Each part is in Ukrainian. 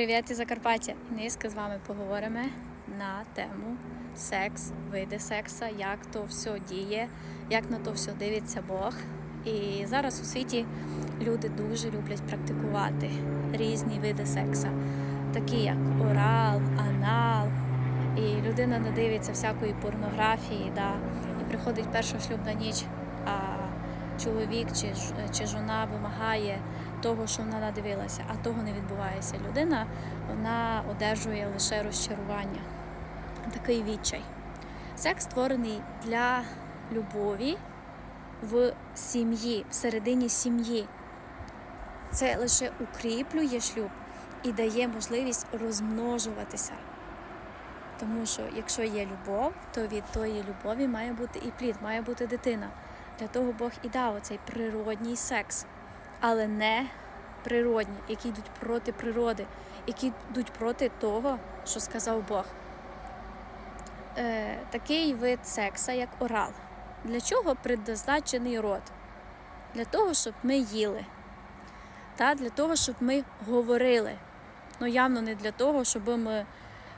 Привіт із Закарпаття! Низька з вами поговоримо на тему секс, види секса, як то все діє, як на то все дивиться Бог. І зараз у світі люди дуже люблять практикувати різні види секса, такі як орал, анал. І людина не дивиться всякої порнографії, да, і приходить перша шлюбна ніч, а чоловік чи, чи жона вимагає того, що вона надивилася, а того не відбувається. Людина вона одержує лише розчарування, такий відчай. Секс створений для любові в сім'ї, всередині сім'ї. Це лише укріплює шлюб і дає можливість розмножуватися. Тому що якщо є любов, то від тої любові має бути і плід, має бути дитина. Для того Бог і дав оцей природній секс, але не природні, які йдуть проти природи, які йдуть проти того, що сказав Бог. Е, такий вид секса, як орал. Для чого предназначений рот? Для того, щоб ми їли. Та для того, щоб ми говорили. Ну, явно не для того, щоб ми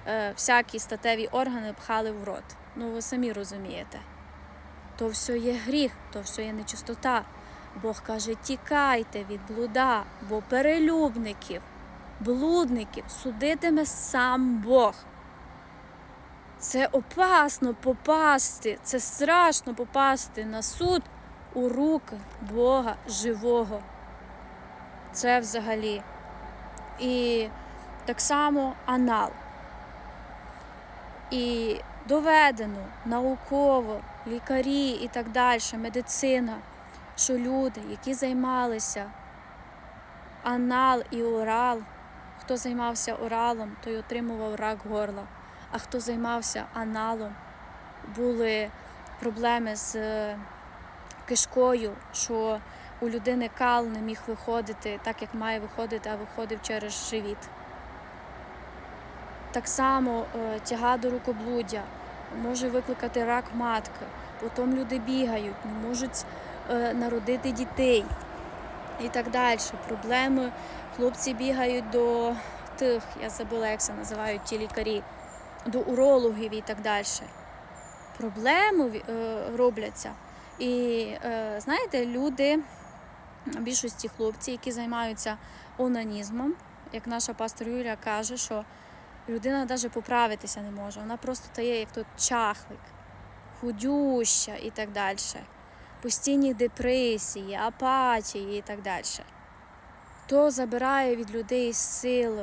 е, всякі статеві органи пхали в рот. Ну, ви самі розумієте. То все є гріх, то все є нечистота. Бог каже: тікайте від блуда, бо перелюбників, блудників судитиме сам Бог. Це опасно попасти, це страшно попасти на суд у руки Бога живого. Це взагалі. І так само анал. І доведено науково, лікарі і так далі, медицина, що люди, які займалися анал і орал, хто займався оралом, той отримував рак горла, а хто займався аналом, були проблеми з е, кишкою, що у людини кал не міг виходити так, як має виходити, а виходив через живіт. Так само е, тяга до рукоблуддя може викликати рак матки. Потім люди бігають, не можуть народити дітей і так далі. Проблеми. Хлопці бігають до тих, я забула, як це називають ті лікарі, до урологів і так далі. Проблеми е, робляться. І е, знаєте, люди, більшості хлопці, які займаються онанізмом, як наша пастор Юля каже, що людина навіть поправитися не може. Вона просто стає як тут чахлик, худюща і так далі. Постійні депресії, апатії і так далі. То забирає від людей силу,